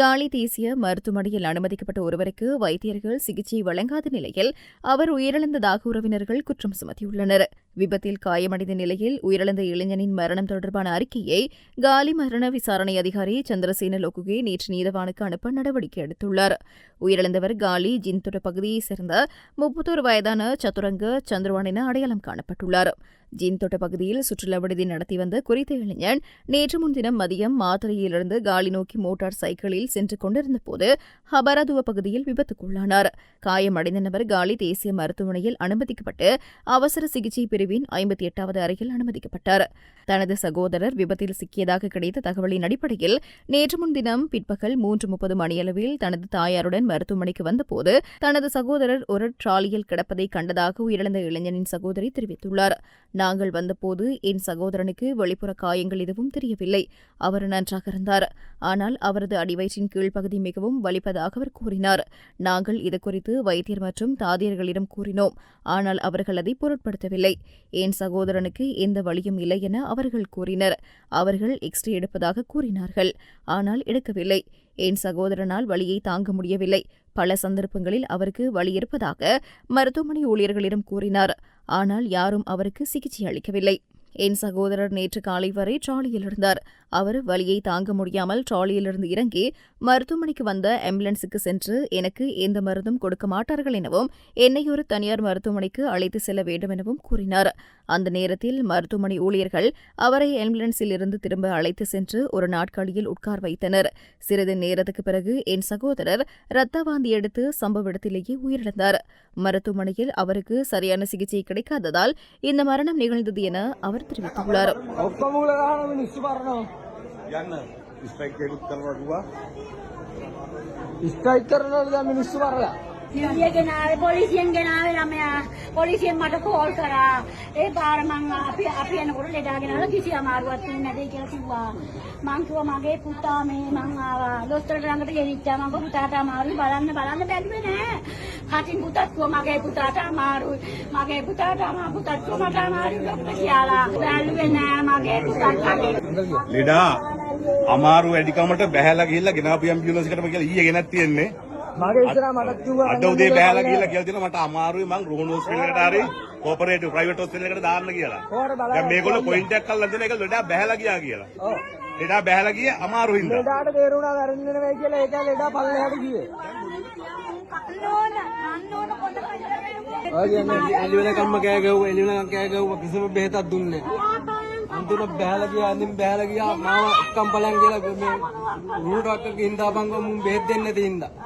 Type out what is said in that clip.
காலி தேசிய மருத்துவமனையில் அனுமதிக்கப்பட்ட ஒருவருக்கு வைத்தியர்கள் சிகிச்சை வழங்காத நிலையில் அவர் உயிரிழந்ததாக உறவினர்கள் குற்றம் சுமத்தியுள்ளனர். விபத்தில் காயமடைந்த நிலையில் உயிரிழந்த இளைஞனின் மரணம் தொடர்பான அறிக்கையை காலி மரண விசாரணை அதிகாரி சந்திரசேன லொகுகே நேற்று நீதவானுக்கு அனுப்ப நடவடிக்கை எடுத்துள்ளார். உயிரிழந்தவர் காலி ஜின்துட பகுதியைச் சேர்ந்த முப்பத்தோரு வயதான சதுரங்க சந்திரவான் என அடையாளம் காணப்பட்டுள்ளார். ஜீன்தொட்ட பகுதியில் சுற்றுலா விடுதி நடத்தி வந்த குறித்த இளைஞன் நேற்று முன்தினம் மதியம் மாத்திரையிலிருந்து காலி நோக்கி மோட்டார் சைக்கிளில் சென்று கொண்டிருந்தபோது ஹபரதுவ பகுதியில் விபத்துக்குள்ளானார். காயமடைந்த நபர் காலி தேசிய மருத்துவமனையில் அனுமதிக்கப்பட்டு அவசர சிகிச்சை பிரிவின் ஐம்பத்தி எட்டாவது அறையில் அனுமதிக்கப்பட்டார். தனது சகோதரர் விபத்தில் சிக்கியதாக கிடைத்த தகவலின் அடிப்படையில் நேற்று முன்தினம் பிற்பகல் மூன்று முப்பது மணியளவில் தனது தாயாருடன் மருத்துவமனைக்கு வந்தபோது தனது சகோதரர் ஒரு டிராலியில் கிடப்பதை கண்டதாக உயிரிழந்த இளைஞனின் சகோதரி தெரிவித்துள்ளார். நாங்கள் வந்தபோது என் சகோதரனுக்கு வெளிப்புற காயங்கள் எதுவும் தெரியவில்லை. அவர் நன்றாக இருந்தார். ஆனால் அவரது அடிவயிற்றின் கீழ்ப்பகுதி மிகவும் வலிப்பதாக அவர் கூறினார். நாங்கள் இதுகுறித்து வைத்தியர் மற்றும் தாதியர்களிடம் கூறினோம். ஆனால் அவர்கள் அதை பொருட்படுத்தவில்லை. என் சகோதரனுக்கு எந்த வழியும் இல்லை என அவர்கள் கூறினர். அவர்கள் எக்ஸ்ரே எடுப்பதாக கூறினார்கள். ஆனால் எடுக்கவில்லை. என் சகோதரனால் வழியை தாங்க முடியவில்லை? பல சந்தர்ப்பங்களில் அவருக்கு வழி இருப்பதாக மருத்துவமனை ஊழியர்களிடம் கூறினார். ஆனால் யாரும் அவருக்கு சிகிச்சை அளிக்கவில்லை. என் சகோதரர் நேற்று காலை வரை ட்ராலியில் இருந்தார். அவர் வலியை தாங்க முடியாமல் ட்ராலியிலிருந்து இறங்கி மருத்துவமனைக்கு வந்த ஆம்புலன்ஸுக்கு சென்று எனக்கு எந்த மருந்தும் கொடுக்க மாட்டார்கள் எனவும் என்னை ஒரு தனியார் மருத்துவமனைக்கு அழைத்து செல்ல வேண்டும் எனவும் கூறினார். அந்த நேரத்தில் மருத்துவமனை ஊழியர்கள் அவரை ஆம்புலன்ஸில் இருந்து திரும்ப அழைத்து சென்று ஒரு நாட்காலியில் உட்கார் வைத்தனர். சிறிது நேரத்துக்கு பிறகு என் சகோதரர் இரத்த வாந்தி எடுத்து சம்பவ இடத்திலேயே உயிரிழந்தார். மருத்துவமனையில் அவருக்கு சரியான சிகிச்சை கிடைக்காததால் இந்த மரணம் நிகழ்ந்தது என அவர் தெரிவித்துள்ளார். ස්ට්‍රයික් එකකුත් කරනවා කිව්වා. ස්ට්‍රයික් කරනවලු දැන් මිනිස්සු මරලා. සිවිය ගෙනාවේ පොලිසියෙන් ගෙනාවේ ළමයා. පොලිසියෙන් මට කෝල් කරා. ඒ පාර මං අපි අපි එනකොට ලෙඩා ගෙනල්ලා කිසි අමාරුවක් තියන්නේ නැදේ කියලා කිව්වා. මං කිව්වා මගේ පුතා මේ මං ආවා. දොස්තරට ළඟට ගෙනිච්චා. මං පුතාට අමාරුයි. බලන්න බලන්න බැලුවේ නෑ. කටින් පුතත් කිව්වා මගේ පුතාට අමාරුයි. මගේ පුතාට අමාරු පුතත් කිව්වා මට අමාරුයි කියලා. බැලුවේ නෑ මගේ පුතත් කටින්. ලෙඩා අමාරු වැඩිකමට බැහැලා ගිහිල්ලා ගෙනාපු ඇම්බියුලන්ස් එකටම කියලා ඊයේ ගෙනත් තියෙන්නේ. මගේ ඉස්සරහා මටත් කිව්වා අද උදේ බැහැලා ගිහිල්ලා කියලා තියෙනවා මට අමාරුයි මං රෝහණ හොස්පිටල් එකට හරි කෝපරේටිව් ප්‍රයිවට් හොස්පිටල් එකට දාන්න කියලා. දැන් මේගොල්ලෝ පොයින්ට් එකක් අල්ලන් දෙන එක ලෙඩා බැහැලා ගියා කියලා. ඔව්. ලෙඩා බැහැලා ගියේ අමාරු හින්දා. ලෙඩාට තේරුණා වැරදි නෙවෙයි කියලා ඒක ලෙඩා පල්ලෙහාට ගියේ. නෝන නෝන පොඩ පොඩ ඔය කියන්නේ එළි වෙනකම්ම කෑ ගැව්වා එළි වෙනකම් කෑ ගැව්වා කිසිම බෙහෙතක් දුන්නේ නැහැ. අන්තිමට බහැලා ගියා අන්තිම බහැලා ගියා. මාව එක්කම් බලන් කියලා මේ රුණු ඩොක්ටර්ගේ හින්දා බංගෝ මුන් බෙහෙත් දෙන්නේ නැති හින්දා.